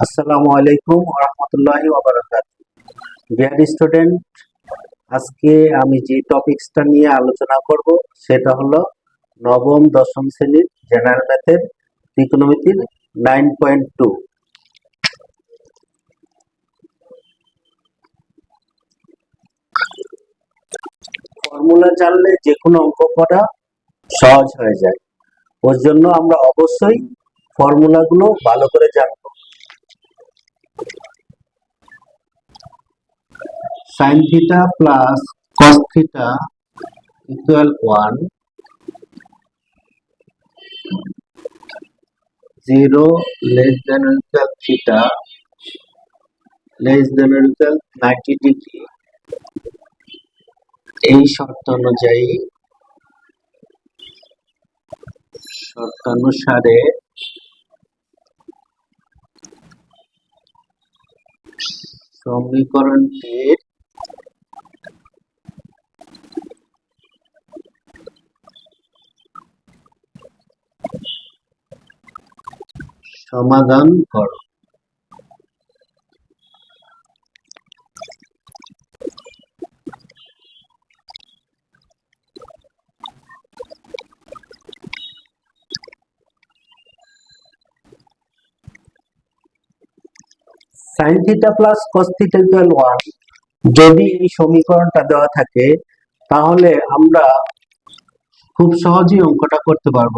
আসসালামু আলাইকুম রহমতুল্লাহ ওবরাকাত ডিয়ার স্টুডেন্ট আজকে আমি যে টপিকসটা নিয়ে আলোচনা করব, সেটা হলো নবম, দশম শ্রেণির জেনারেল ম্যাথের ত্রিকোণমিতির নাইন পয়েন্ট টু ফর্মুলা জানলে যে কোনো অঙ্ক করা সহজ হয়ে যায়। ওর জন্য আমরা অবশ্যই ফর্মুলাগুলো ভালো করে জানব। Sin theta plus cos theta equal 1 0 less than or equal theta less than or equal 90 degree এই শর্ত অনুযায়ী শর্তানুসারে সমীকরণটির সমাধান করো। Sine theta plus cos theta equal one যদি এই সমীকরণটা দেওয়া থাকে, তাহলে আমরা খুব সহজেই অঙ্কটা করতে পারব।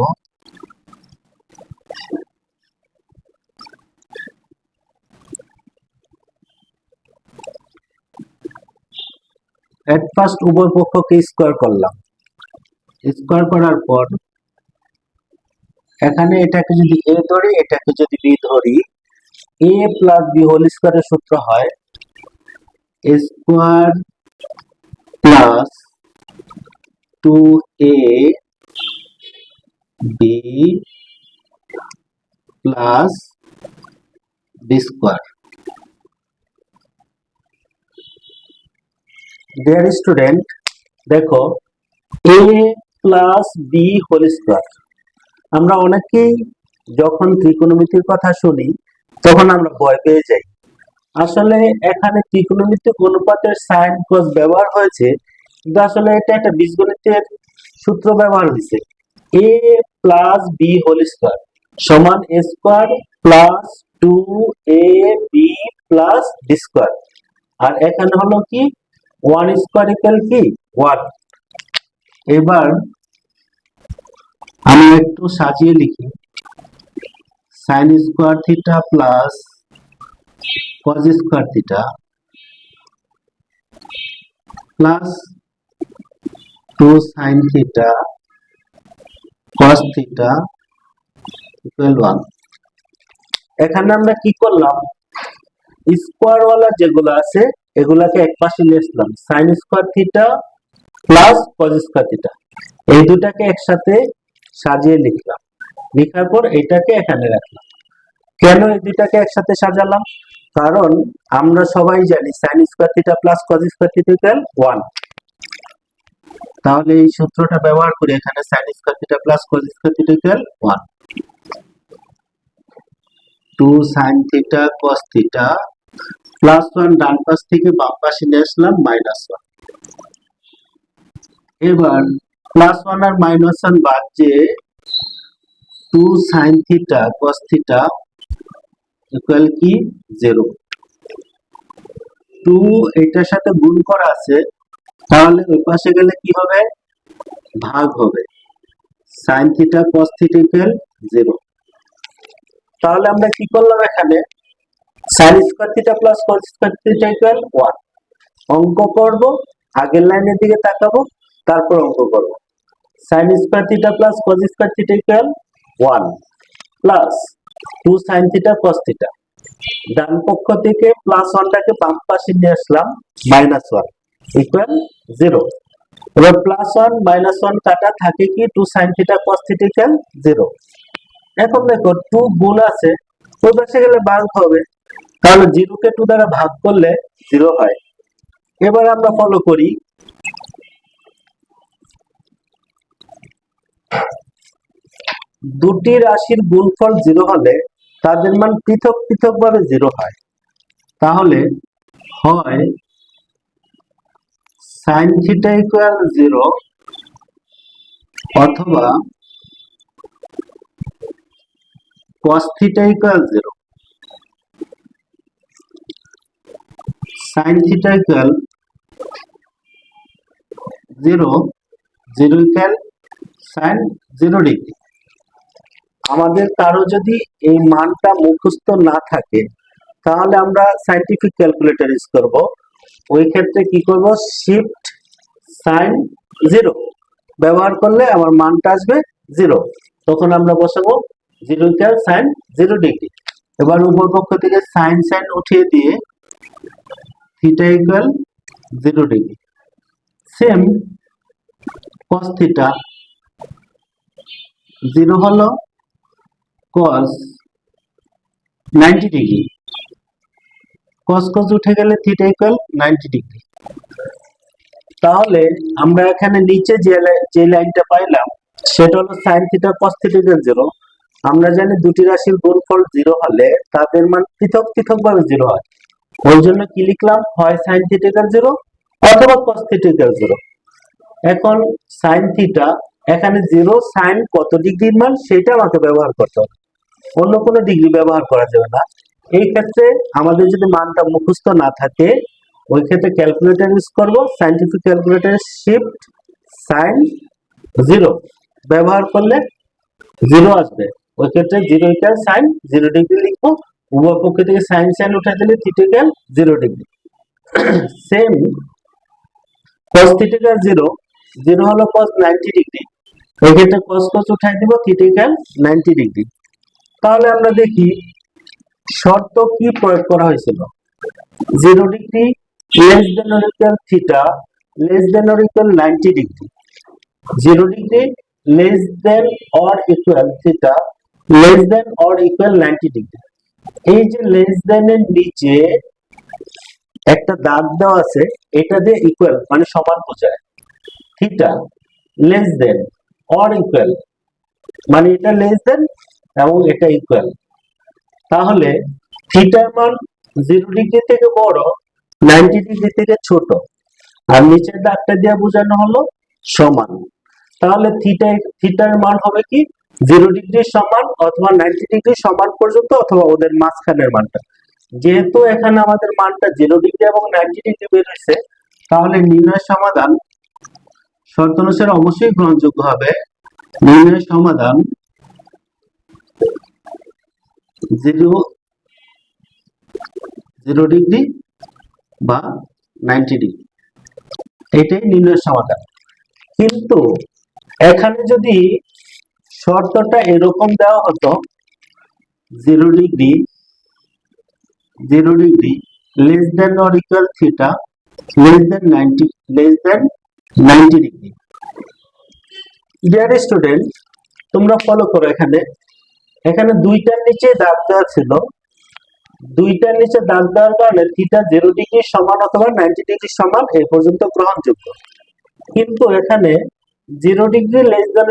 এট ফার্স্ট উভয় পক্ষকে স্কোয়ার করলাম। স্কোয়ার করার পর, এখানে এটাকে যদি এ ধরি, এটাকে যদি বি ধরি এ প্লাস বি হোল স্কোয়ারের সূত্র হয় square plus two A B plus B square dear student দেখো A plus B whole square আমরা অনেকেই যখন ত্রিকোণমিতির কথা শুনি, তখন আমরা ভয় পেয়ে যাই। আসলে এখানে ত্রিকোণমিতিক অনুপাতের সাইন কস ব্যবহার হয়েছে, কিন্তু আসলে এটা একটা বীজগণিতের সূত্র ব্যবহার হয়েছে। A plus B whole square সমান A square plus two A B plus B square আর এখানে হলো কি? ওয়ান স্কোয়ার কি ওয়ান এবার আমি একটু সাজিয়ে লিখি। Sine square theta plus cos square theta plus two sine theta cos theta equal one এখানে আমরা কি করলাম? স্কোয়ার ওয়ালা যেগুলো আছে এগুলাকে এক পাশে নিয়ে আসলাম। Sine square theta plus cos square theta এই দুটাকে একসাথে সাজিয়ে লিখলাম। লেখার পর এটাকে এখানে রাখলাম। কেন এই দুটাকে একসাথে সাজালাম? কারণ আমরা সবাই জানি sine square theta plus cos square theta equal one তাহলে এই সূত্রটা ব্যবহার করে এখানে sine square theta plus cos square theta equal one two sine theta cos theta plus one ডান পাশ থেকে বাম পাশে নিয়ে আসলাম মাইনাস ওয়ান এবার প্লাস ওয়ান আর মাইনাস ওয়ান বাদ যে two sine theta cos theta equal কি? জিরো টু এটার সাথে গুণ করা আছে, তাহলে ওই পাশে গেলে কি হবে? ভাগ হবে। Sine theta cos theta equal zero তাহলে আমরা কি করলাম এখানে? Sine square theta plus cos square theta equal one অঙ্ক করব, আগের লাইনের দিকে তাকাবো, তারপর অঙ্ক করব। Sine square theta plus cos square theta equal one plus two sine theta cos theta ডান পক্ষ থেকে প্লাস ওয়ানটাকে বাম পাশে নিয়ে আসলাম মাইনাস ওয়ান ইকুয়াল জিরো এবার প্লাস ওয়ান মাইনাস ওয়ান কাটা থাকে কি? Two sine theta cos theta zero এখন দেখো টু গুণ আছে ওই পাশে গেলে ভাগ হবে। তাহলে জিরোকে টু দ্বারা ভাগ করলে জিরো হয়। এবার আমরা ফলো করি। দুটি রাশির গুণফল জিরো হলে তাদের মান পৃথক পৃথক ভাবে জিরো হয়। তাহলে হয় সাইন থিটা ইকুয়াল জিরো অথবা cos theta equal zero sine theta equal zero zero equal sine zero degree আমাদের কারও যদি এই মানটা মুখস্থ না থাকে, তাহলে আমরা সাইন্টিফিক ক্যালকুলেটর ইউজ করব। ওই ক্ষেত্রে কি করব? শিফট সাইন জিরো ব্যবহার করলে আমার মানটা আসবে জিরো তখন আমরা বসাবো zero equal sine zero degree এবার উপর পক্ষ থেকে সাইন সাইন উঠিয়ে দিয়ে theta equal zero degree same cos theta zero হলো cos 90 ডিগ্রি cos cos উঠে গেলে থিটা ইকুয়াল 90 ডিগ্রি তাহলে আমরা এখানে নিচে যে যে লাইনটা পাইলাম, সেটা হলো sin theta cos theta equal zero আমরা জানি দুটি রাশির গুণফল জিরো হলে তাদের মান পৃথক পৃথক ভাবে জিরো হয়। ওই জন্য কি লিখলাম? হয় sin থিটা জিরো অথবা cos থিটা জিরো এখন sin থিটা এখানে জিরো সাইন কত ডিগ্রির মান? সেটা আমাকে ব্যবহার করতে হবে। অন্য কোনো ডিগ্রি ব্যবহার করা যাবে না। এই ক্ষেত্রে আমাদের যদি মানটা মুখস্থ না থাকে, ওই ক্ষেত্রে ক্যালকুলেটর ইউজ করব। Scientific calculator shift sine zero ব্যবহার করলে জিরো আসবে। ওই ক্ষেত্রে জিরো সাইন জিরো ডিগ্রি লিখব। উভয় পক্ষ থেকে সাইন সাইন উঠে দিলে theta equal zero degree same cos theta equal zero zero হলো cos 90 ডিগ্রি এই ক্ষেত্রে cos cos উঠাই দিব থিটিক্যাল 90 ডিগ্রি তাহলে আমরা দেখি শর্ত কি প্রয়োগ করা হয়েছিল। Zero degree less than or theta less than or equal 90 degree zero degree less than or equal theta less than or equal 90 degree এই যে লেস দেন এর নিচে একটা দাগ দেওয়া আছে, এটা দিয়ে ইকুয়াল মানে সমান বোঝায়। Theta less than or equal মানে এটা লেস দেন এবং এটা ইকুয়াল তাহলে থিটার মান জিরো ডিগ্রি থেকে বড় নাইনটি ডিগ্রি থেকে ছোট। আর নিচের দাগটা দিয়ে বোঝানো হলো সমান। তাহলে থিটা থিটার মান হবে কি? জিরো ডিগ্রি সমান অথবা নাইনটি ডিগ্রি সমান পর্যন্ত অথবা ওদের মাঝখানের মানটা। যেহেতু এখানে আমাদের মানটা জিরো ডিগ্রি এবং নাইনটি ডিগ্রি বের তাহলে নির্ণয় সমাধান শর্ত অনুসারে অবশ্যই গ্রহণযোগ্য হবে। নির্ণয় সমাধান জিরো জিরো ডিগ্রি বা নাইনটি ডিগ্রি। এটাই নির্ণয় সমাধান। কিন্তু এখানে যদি শর্তটা এরকম দেওয়া হতো zero degree zero degree less than or equal theta less than ninety less than ninety degree dear student তোমরা ফলো করো এখানে। এখানে দুইটার নিচে দাগ দেওয়া ছিল। দুইটার নিচে দাগ দেওয়ার কারণে থিটা জিরো ডিগ্রি সমান অথবা নাইনটি ডিগ্রি সমান এই পর্যন্ত গ্রহণযোগ্য। কিন্তু এখানে zero degree less than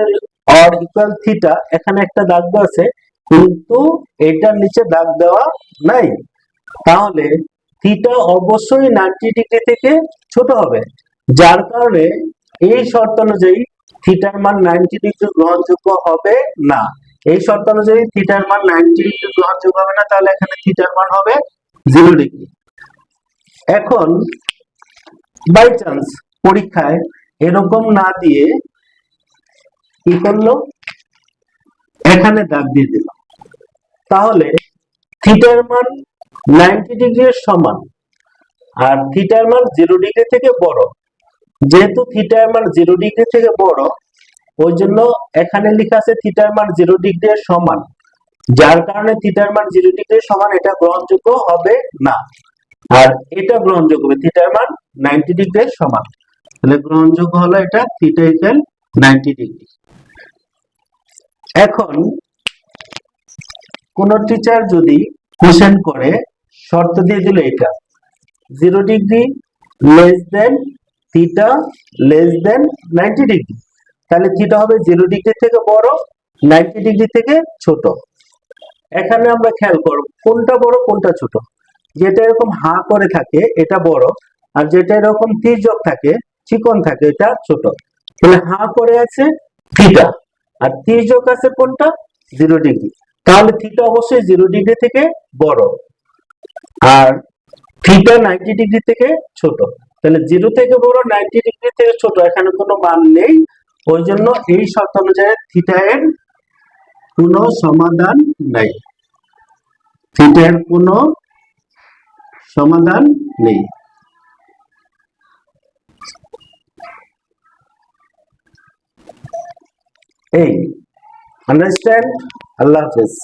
or equal theta, এখানে একটা দাগ আছে, কিন্তু এটার নিচে দাগ দেওয়া নাই। তাহলে থিটা অবশ্যই নাইনটি ডিগ্রি থেকে ছোট হবে, যার কারণে এই শর্ত অনুযায়ী থিটার মান নাইনটি ডিগ্রি গ্রহণযোগ্য হবে না। এই শর্ত অনুযায়ী থিটার মান নাইনটি ডিগ্রি গ্রহণযোগ্য হবে না, তাহলে এখানে থিটার মান হবে জিরো ডিগ্রি। এখন বাই চান্স পরীক্ষায় এরকম না দিয়ে কি করল? এখানে দাগ দিয়ে দিল। তাহলে থিটার মান নাইনটি ডিগ্রির সমান আর থিটার মান জিরো ডিগ্রি থেকে বড়। যেহেতু থিটার মান জিরো ডিগ্রি থেকে বড়, ওই জন্য এখানে লেখা আছে থিটার মান জিরো ডিগ্রির সমান। যার কারণে থিটার মান জিরো ডিগ্রির সমান এটা গ্রহণযোগ্য হবে না। আর এটা গ্রহণযোগ্য হবে, থিটার মান নাইনটি ডিগ্রির সমান। তাহলে গ্রহণযোগ্য হলো এটা থিটা ইকুয়াল নাইনটি ডিগ্রি। এখন কোন টিচার যদি কোশ্চেন করে, শর্ত দিয়ে দিল এটা zero degree less than theta less than ninety degree তাহলে থিটা হবে জিরো ডিগ্রি থেকে বড় নাইনটি ডিগ্রি থেকে ছোট। এখানে আমরা খেয়াল করব কোনটা বড়, কোনটা ছোট। যেটা এরকম হা করে থাকে, এটা বড়, আর যেটা এরকম তির্যক থাকে, চিকন থাকে, এটা ছোট। তাহলে হা করে আছে থিটা আর তির্যক আছে কোনটা? জিরো ডিগ্রি তাহলে থিটা অবশ্যই জিরো ডিগ্রি থেকে বড়। আর থিটা নাইনটি ডিগ্রি থেকে ছোট। তাহলে জিরো থেকে বড় নাইনটি ডিগ্রি থেকে ছোট। এখানে কোনো মান নেই। ওই জন্য এই শর্ত অনুযায়ী থিটা এর কোনো সমাধান নাই। এর কোনো সমাধান নেই। এই আন্ডারস্ট্যান্ড আল্লাহ হাফেজ